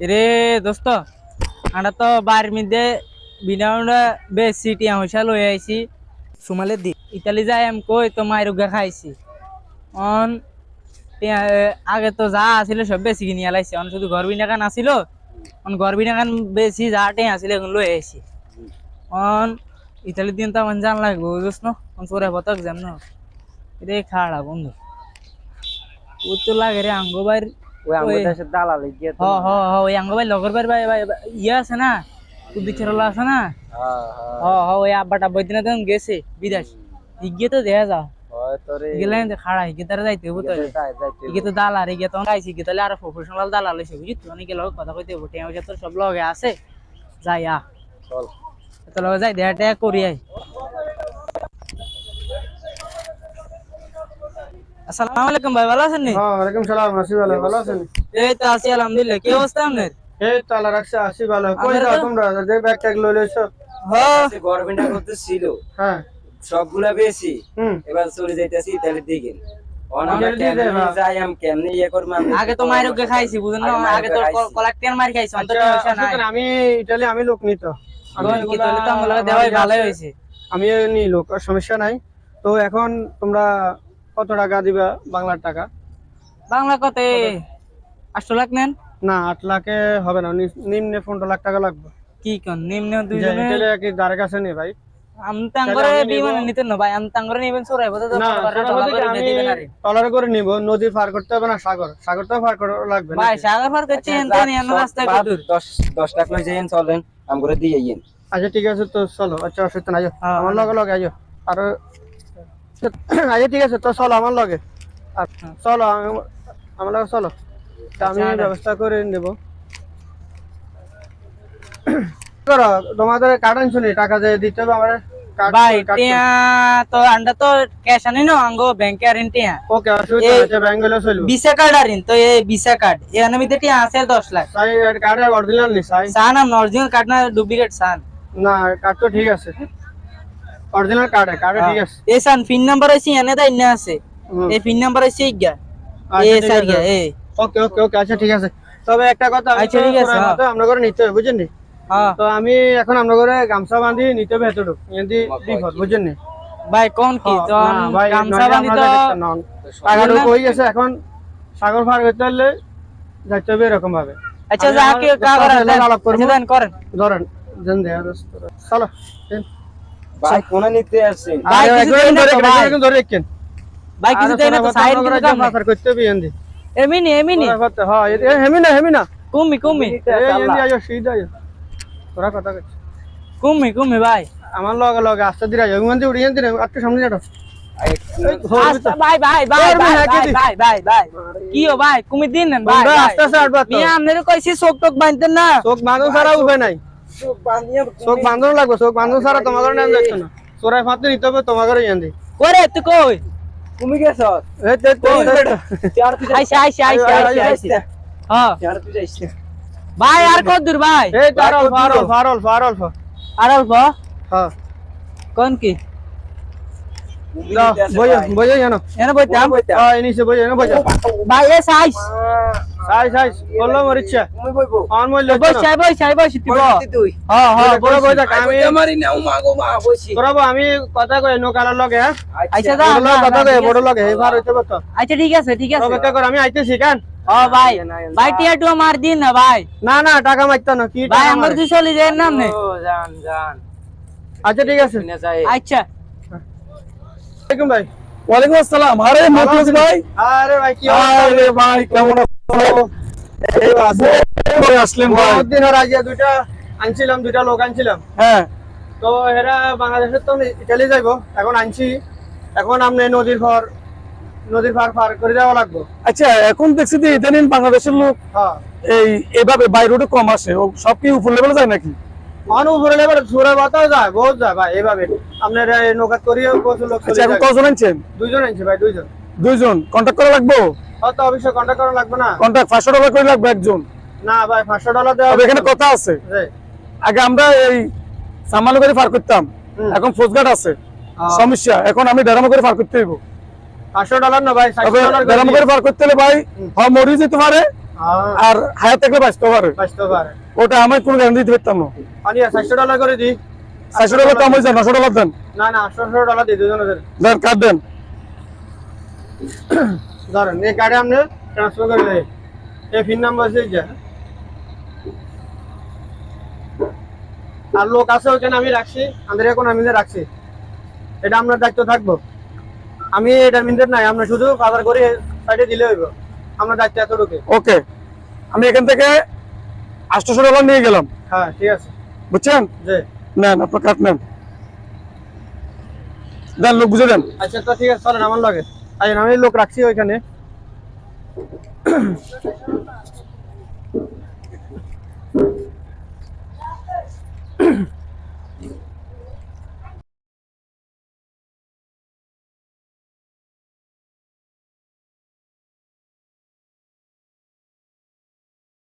রে দোস্ত আমরা তো বাড়ির মধ্যে বিনাউন্ডা বেশি টিয়া পয়সা লই আইছি। সুমালে দি। ইতালি যাই আমি কই তো মায়ের উগা খাইছি। অন টিয়া আগে তো যা আছিল সব বেশি কিনি আলাইছে অন শুধু ঘর বিনা কান আছিল অন ঘর বিনা কান বেশি যা টিয়া আছিল এখন লই আইছি। অন ইতালি দিন তো আমার জান লাগবে বুঝছ না? অন সোরে পতক যাম না। রে খাড়া বন্ধু। ও তো লাগে রে আঙ্গো বাইর ওই দালাল গিয়ে হ হ হ ওই আঙ্গ ভাই লগর ভাই ভাই ইয়ে আছে না? ছেড়লা আছে না? হ হ ওই আব্বা টাব্বা দিনে গেছে বিদেশ। হিগে তো দেখা যাও। তোরে খাড়া হিগে তারা যাইতে হব তো হিগে তো দালার হিগে তখন আইসি হিগে তাহলে আর প্রফেশনাল দালাল হয়েছে তো? অনেকে লগে কথা কইতে হব টেয়া তোর সব লগে আছে। যাই আ। চল। তো লগে যাই করি আই। আসসালামু আলাইকুম ভাই ভালো আছেন নি? হ্যাঁ ওয়ালাইকুম সালাম আসি ভালো ভালো আছেন? এই তো আছি আলহামদুলিল্লাহ। কি অবস্থা আপনার? এই তো আল্লাহ রাখছে আসি ভালো। কই যাও তোমরা? যে ব্যাগ ট্যাগ লই লইছো? হ্যাঁ। করতে ছিল। হ্যাঁ। সবগুলা বেশি। হুম। এবার চলে যাইতেছি তাহলে দিকে। আমাদের দিয়ে দে। যাই আমি ইটালি নিত লোক সমস্যা নাই। তো এখন তোমরা কত টাকা দিবা বাংলার টাকা? বাংলা কত? আটশো লাখ নেন। না আট লাখে হবে না। নিম্নে পনেরো লাখ টাকা লাগবে। কি কন? নিম্ন দুইজনে? কি কাছে নেই ভাই? আমি তাঙ্গরে তাহলে আমি নিবো। না ভাই। আমি তাঙ্গরে নিবেন সরাই বলতে না বড় বড় সেটা ডলা বলতে কি করে। টলারে নিব। নদী পার করতে হবে না সাগর। সাগরটাও পার করা লাগবে ভাই সাগর পার করছি এনতে নিয়ে রাস্তায় কত দূর দশ দশ টাকা লই যাইন চলেন দিয়ে যাইন আচ্ছা ঠিক আছে তো চলো। আচ্ছা অসুবিধা নাই হ্যাঁ, আমার লগে লগে আইও। আর আচ্ছা ঠিক আছে তো চলো আমার লগে। আর চলো আম- আমার লগে চলো। আমি আচ্ছা, ব্যবস্থা করে নেব। করো তোমাদের কার্ড আনছো টাকা যে দিতে হবে আমার ভাই টিয়া তো আন্ডা তো ক্যাশ আনি না? আঙ্গো ব্যাংকে আরিন টিয়া। ওকে অসুবিধা এই- আছে ব্যাংক গেলে চলবে। ভিসা কার্ড আরিন তো এই ভিসা কার্ড এখানে মধ্যে টিয়া আছে দশ লাখ। সাই কার্ড অরিজিনাল নি সাই? সান আম অরিজিনাল কার্ড না ডুপ্লিকেট সান। না কার্ড তো ঠিক আছে। অরিজিনাল কার্ড কার্ড ঠিক আছে। এই সান পিন নাম্বার আছে এনে তাই না আছে। এই পিন নাম্বার আছে ইগা আচ্ছা, এ ঠিক সারিয়া এ। ওকে ওকে ওকে আচ্ছা ঠিক আছে। তবে একটা কথা আচ্ছা, ঠিক আছে, হ্যাঁ। আমরা করে নিতে হবে বুঝছেন নি? হ্যাঁ। তো আমি এখন আমরা করে গামছা বাঁধি নিতে হবে এতটুকু। এদি বিপদ বুঝছেন নি? ভাই কোন কি? হ্যাঁ, তো গামছা বানি তো। টাকাটুকু হয়ে গেছে এখন সাগর পার করতে হলে যাইতে হবে এরকম ভাবে। আচ্ছা যা কি দেন। আচ্ছা দেন করেন। ধরেন দেন দে আর চলো দেন। ভাই কোন নিতে আসছেন ভাই, একজন ধরে একজন ধরে একেন। ভাই কিছু দেন না তো সাইড আমরা কাম করতে হবে এন্দি। এমিনি এমিনি হ্যাঁ, এ- এ না, হেমি না। কুমি কুমি এন্দি আইও, সিধা আইও। তোরা কথা কইছ। কুমি কুমি ভাই আমার লগে লগে আস্তে ধীরে দিয়ে উড়িয়ে একটু সামনে যাও ভাই ভাই ভাই ভাই ভাই কি ভাই কি ও ভাই কুমি দিন না ভাই। আস্তে আস্তে আটবা। মিয়া আপনারে কইছি চোখ টোক বাঁধতেন না চোখ বাঁধন ছাড়া উপায় নাই চোখ বাঁধন লাগবে চোখ বাঁধন ছাড়া তোমাদের নাম যাচ্ছে না। চোরাই ফাঁতে নিতে হবে তোমাদের ইয়ান্দি। করে তুই কই? তুমি গেছ? হ্যাঁ ভাই আর কত দূর ভাই? এই ফারল ফারল ফারল ফারল আর অল্প হ্যাঁ কোন কি? বইয়ে বইয়ে জানো এনে বইতাম হ্যাঁ এনিসে বইয়ে এনে বইয়ে ভাই এ সাইজ সাই সাই বলল মরিচ্ছা অন মইলে বই চাই বই চাই বই সিটি তুই হ্যাঁ হ্যাঁ বড় বই আমি আমারই নাও মাগো মা বইছি। তোরা আমি কথা কই নৌকালার লগে হ্যাঁ? আচ্ছা। যা কথা কই বড় লগে এই হইতে তো আচ্ছা ঠিক আছে ঠিক আছে। অপেক্ষা কর আমি আইতেছি কেন? ও ভাই ভাই টিয়া মার দিন না ভাই। না না টাকা মারতো না কি ভাই আমার তুই চলে যায় নাম নে। ও জান জান। আচ্ছা ঠিক আছে। আচ্ছা। ভাই। ওয়ালাইকুম আসসালাম। আরে মফিজ ভাই। আরে ভাই কি আরে ভাই কেমন আছে করে আসলেন ভাই। বহুত দিন হওয়ার আগে দুইটা আনছিলাম দুইটা লোক আনছিলাম। হ্যাঁ। তো এরা বাংলাদেশের তো ইটালি যাইবো এখন আনছি। এখন আপনি নদীর পার নদীর পার পার করে যাওয়া লাগবো। আচ্ছা এখন দেখছি যে ইদানিং বাংলাদেশের লোক হ্যাঁ। এই এভাবে বাই রোডে কম আসে। সব কি উপর লেভেলে যায় নাকি? অন উপরে লেবার সুরে বাতাও যায় বহুত যায় ভাই এইভাবে আপনার নৌকা করিয়ে প্রচুর লোক চলে এখন যায়। কজন আনছেন? দুইজন আনছি ভাই দুইজন। দুইজন কন্ট্যাক্ট করা লাগবো? অত অবশ্যই কন্ট্যাক্ট করা লাগবে না। কন্ট্যাক্ট পাঁচশো টাকা করে লাগবে একজন। না ভাই পাঁচশো ডলার দেওয়া তবে এখানে কথা আছে। আগে আমরা এই সামান্য করে পার করতাম। এখন ফোর্সগার্ড আছে। হ্যাঁ। সমস্যা। এখন আমি দেড়ামো করে পার করতে হইব। পাঁচশো ডলার না ভাই তবে সাতশো ডলার করে দেড়ামো দিই। করে পার করতে হলে ভাই হয় মরি যেতে পারে আর হায়াত থাকলে বাঁচতে পারে। বাঁচতে পারে। ওটা আমি কোনো গ্যারান্টি দিতে পারতাম না। আমি চারশো ডলার করে দিই। চারশো টাকা কম হয়েছে নশো টাকা দেন। না না আটশো ডলার দিই দুজনের। দেন কার্ড দেন। ধরেন এই কার্ডে আপনি ট্রান্সফার করে দেয় এই পিন নাম্বার আছে যা। আর লোক আছে ওখানে আমি রাখছি। আমাদের এখন আমি রাখছি এটা আপনার দায়িত্ব থাকব। আমি এটার মিন্দের নাই আমরা শুধু বাজার করে সাইডে দিলে হইব। আপনার দায়িত্ব এতটুকু ওকে। আমি এখান থেকে আটশোশো ডলার নিয়ে গেলাম। হ্যাঁ ঠিক আছে। বুঝছেন? যে নেন আপনার কার্ড নেন। দেন লোক বুঝে দেন। আচ্ছা তো ঠিক আছে চলেন আমার লগে। আচ্ছা আমি লোক রাখছি ওইখানে।